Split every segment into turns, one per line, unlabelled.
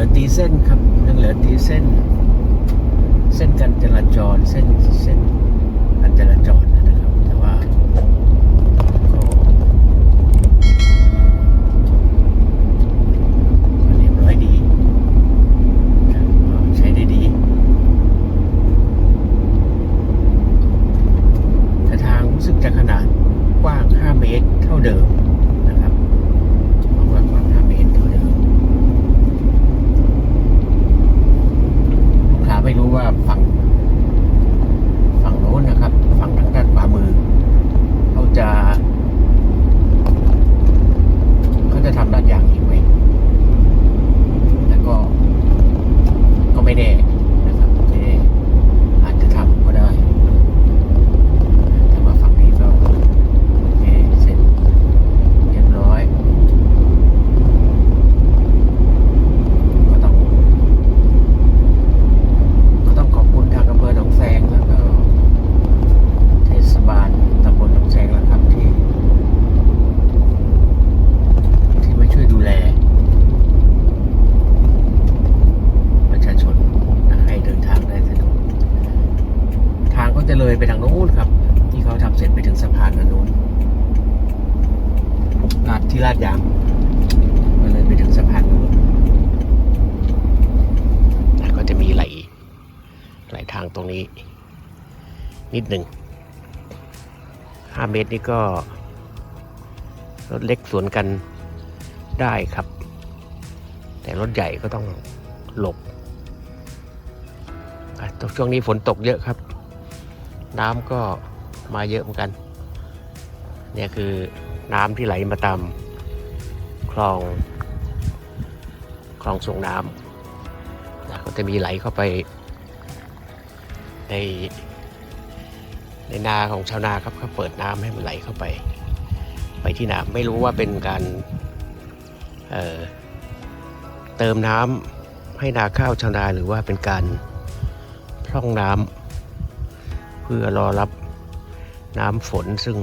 ลือตีเส้นครับยังเหลือตีเส้น เส้นการจราจรเส้นเส้นการจราจรนะครับ แต่ว่าก็ก็เรียบร้อยดีนะก็ใช้ได้ดี แต่ทางรู้สึกจะขนาดกว้าง 5 เมตรเท่าเดิมนะครับกว้างกว้าง5เมตรเท่าเดิมผมถามไม่รู้ว่าฝั่ง ฝั่งโน้นนะครับ ฝั่งทางด้านขวามือ เขาจะเขาจะทำด้านยางอีกไหมแล้วก็ ก็ไม่แน่นะครับไม่แน่อาจจะทำก็ได้ แต่ว่าฝั่งนี้ก็โอเคเสร็จเรียบร้อย ก็ต้อง ก็ต้องขอบคุณทางอำเภอหนองแซงแล้วก็ เทศบาลตำบลหนองแซงแล้วครับที่ ที่มาช่วยดูแล ประชาชนนะให้เดินทางได้สะดวกทางก็จะ เลยไปทางโน้นครับ ที่เขาทำเสร็จไปถึงสะพานอันโน้นลาดที่ลาดยางก็เลยไปถึงสะพานโน้นแล้วก็จะมีไหลไหลทางตรงนี้ นิดหนึ่งห้าเมตรนี่ก็รถเล็กสวนกันได้ครับ แต่รถใหญ่ก็ต้องหลบอะช่วงนี้ฝนตกเยอะครับ น้ำก็มาเยอะเหมือนกันเนี่ยคือน้ำที่ไหลมาตามคลองคลองส่งน้ำนะก็จะมีไหลเข้าไป ในในนาของชาวนาครับเขาเปิดน้ำให้มันไหลเข้าไป ไปที่นาไม่รู้ว่าเป็นการเเติมน้ำให้นาข้าวชาวนาหรือว่าเป็นการพร่องน้ำ พื่อรอรับน้ำฝนซึ่ง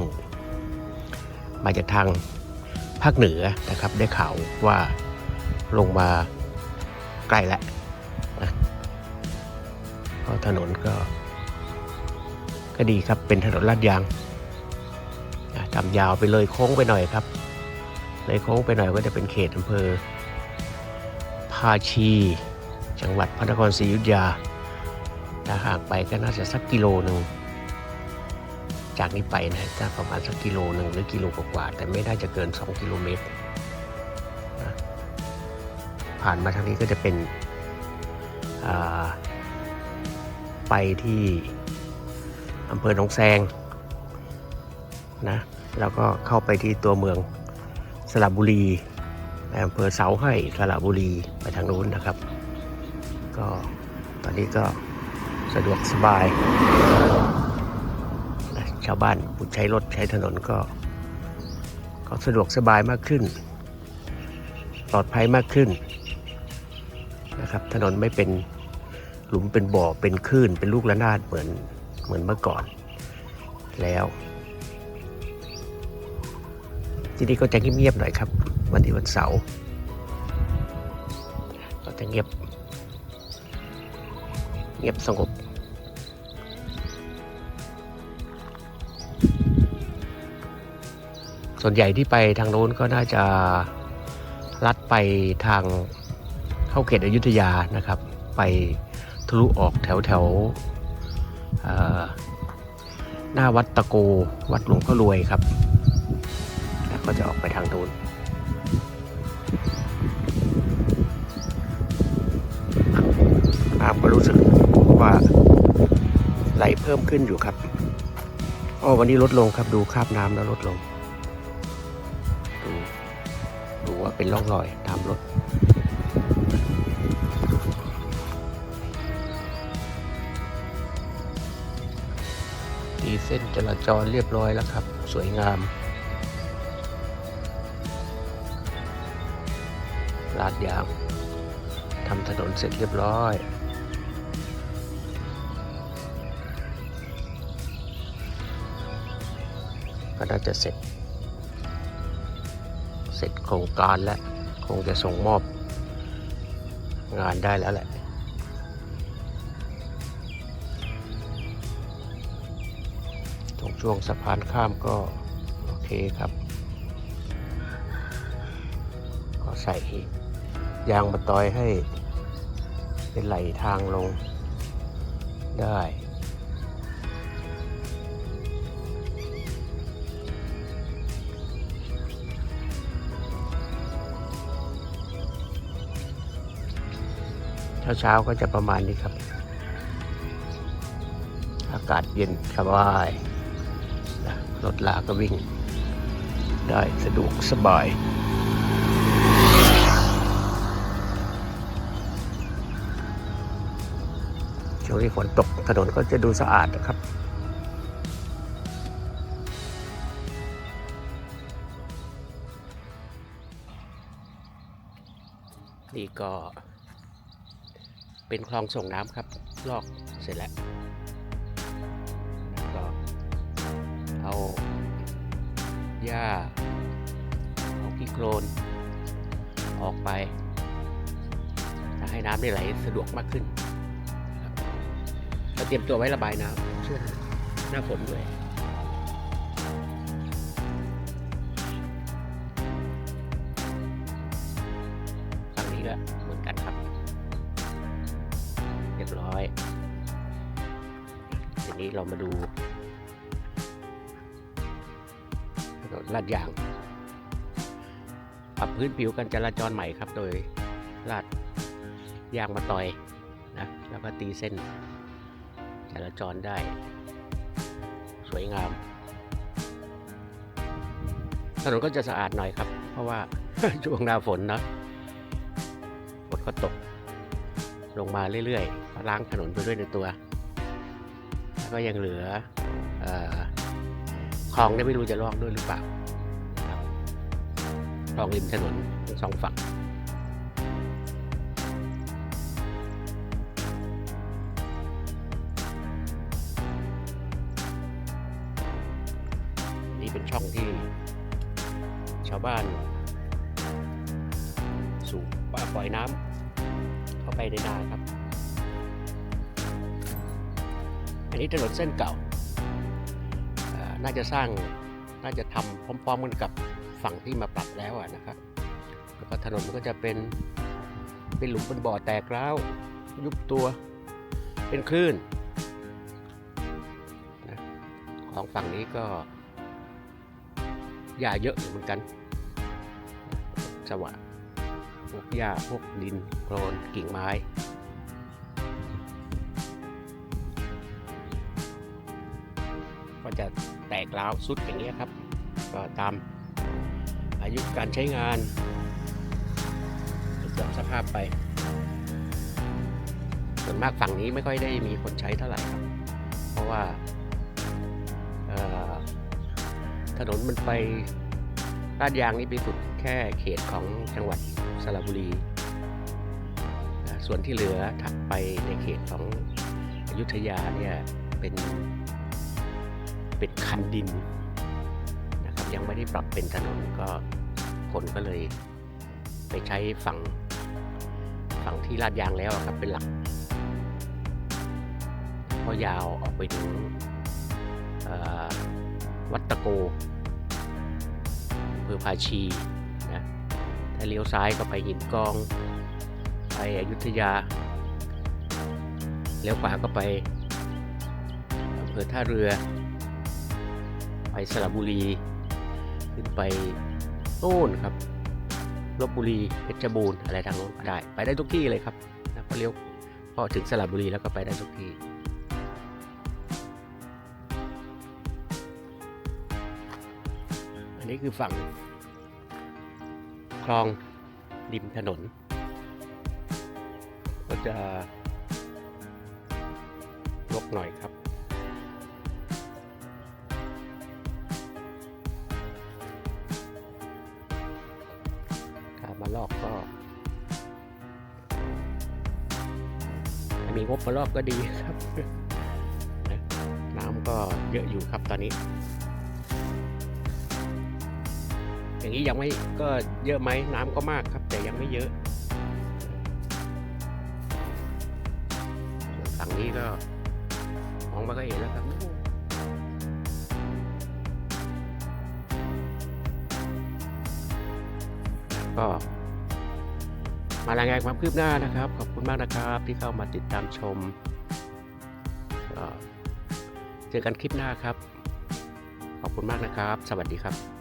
มาจากทางภาคเหนือนะครับ ได้ข่าวว่าลงมาใกล้แล้วนะเพราะถนนก็ ก็ดีครับเป็นถนนลาดยางทำยาวไปเลยโค้งไปหน่อยครับ เลยโค้งไปหน่อยก็จะเป็นเขตอำเภอภาชี จังหวัดพระนครศรีอยุธยา ถ้าห่างไปก็น่าจะสักกิโลหนึ่งจากนี้ไปนะจะประมาณสักกิโลหนึ่งหรือกิโลกว่าแต่ไม่น่าจะเกิน 2 กิโลเมตรนะผ่านมาทางนี้ก็จะเป็นไปที่อำเภอหนองแซงนะแล้วก็เข้าไปที่ตัวเมืองสระบุรีอำเภอเสาให้สระบุรีไปทางนู้นนะครับ ก็ตอนนี้ก็ สะดวกสบาย ชาวบ้านผู้ใช้รถใช้ถนนก็ ก็สะดวกสบายมากขึ้น ปลอดภัยมากขึ้นนะครับถนนไม่เป็นหลุมเป็นบ่อเป็นคลื่นเป็นลูกระนาดเหมือนเหมือนเมื่อก่อนแล้ว ที่นี่ก็จะเงียบๆหน่อยครับ วันที่วันเสาร์ก็จะเงียบ เงียบสงบ ส่วนใหญ่ที่ไปทางโน้นก็น่าจะลัดไปทางเข้าเขตอยุธยานะครับ ไปทะลุออกแถวแถวหน้าวัดตะโกวัดหลวงพ่อรวยครับ แล้วก็จะออกไปทางโน้นน้ำก็รู้สึกว่าไหลเพิ่มขึ้นอยู่ครับอ๋อวันนี้ลดลงครับดูคราบน้ำแล้วลดลง เป็นร่องรอยตามรถตีเส้นจราจรเรียบร้อยแล้วครับ สวยงาม ลาดยางทำถนนเสร็จเรียบร้อยก็น่าจะเสร็จ เสร็จโครงการแล้ว คงจะส่งมอบงานได้แล้วแหละตรงช่วงสะพานข้ามก็โอเคครับ ก็ใส่ยางมาตอยให้เป็นไหลทางลงได้ เช้าๆก็จะประมาณนี้ครับ อากาศเย็นสบายรถลาก็วิ่ง ได้สะดวกสบายช่วงนี้ฝนตกถนนก็จะดูสะอาดนะครับนี่ก็ เป็นคลองส่งน้ำครับลอกเสร็จแล้วก็เอาหญ้าเอาขี้โคลนออกไปจะให้น้ำได้ไหลสะดวกมากขึ้นครับแล้วเตรียมตัวไว้ระบายน้ำช่วงหน้าฝนด้วย เรามาดูถนนลาดยาง ปรับพื้นผิวการจราจรใหม่ครับ โดยลาดยางมาต่อยนะแล้วก็ตีเส้นจราจรได้ สวยงาม ถนนก็จะสะอาดหน่อยครับ เพราะว่าช่วงหน้าฝนนะฝนก็ตก ลงมาเรื่อยๆล้างถนนไปด้วยในตัว แล้วก็ยังเหลืออคลองเนี่ยไม่รู้จะลอกด้วยหรือเปล่าครับคลองริมถนนทั้งสองฝั่งนี่เป็นช่องที่ ชาวบ้าน สูบปล่อยน้ำเข้าไปในนาครับ อันนี้ถนนเส้นเก่า น่าจะสร้าง น่าจะทำพร้อมๆกันกับฝั่งที่มาปรับแล้วนะครับ แล้วก็ถนนก็จะเป็น เป็นหลุมเป็นบ่อแตกร้าว ยุบตัว เป็นคลื่นนะของฝั่งนี้ก็หญ้าเยอะเหมือนกัน สวะพวกหญ้าพวกดินโคลนกิ่งไม้ ก็จะแตกร้าวสุดอย่างนี้ครับ ก็ตามอายุการใช้งานเสื่อมสภาพไป ส่วนมากฝั่งนี้ไม่ค่อยได้มีคนใช้เท่าไหร่ครับ เพราะว่าถนนมันไปลาดยางนี่ไปสุดแค่เขตของจังหวัดสระบุรี ส่วนที่เหลือถัดไปในเขตของอยุธยาเนี่ยเป็น เป็นคันดินนะครับยังไม่ได้ปรับเป็นถนนก็คนก็เลยไปใช้ฝั่งฝั่งที่ลาดยางแล้วครับเป็นหลักเพราะยาวออกไปถึงวัดตะโกอำเภอภาชีนะถ้าเลี้ยวซ้ายก็ไปหินกอง ไปอยุธยา เลี้ยวขวาก็ไปอำเภอท่าเรือ ไปสระบุรี ขึ้นไปโน่นครับลบบุรีเพชรบูรณ์อะไรทางโน้นก็ได้ ไปได้ทุกที่เลยครับนะพอเลี้ยวพอถึงสระบุรีแล้วก็ไปได้ทุกที่อันนี้คือฝั่ง คลองริมถนน ก็จะลกหน่อยครับ ลอกก็มีงบมาลอกก็ดีครับน้ำก็เยอะอยู่ครับตอนนี้ อย่างนี้ยังไม่ก็เยอะไหมน้ำก็มากครับ แต่ยังไม่เยอะส่วนฝั่งนี้ก็มองไปก็เห็นแล้วครับก็ มารายงานความคืบหน้านะครับ ขอบคุณมากนะครับที่เข้ามาติดตามชม เจอกันคลิปหน้าครับ ขอบคุณมากนะครับ สวัสดีครับ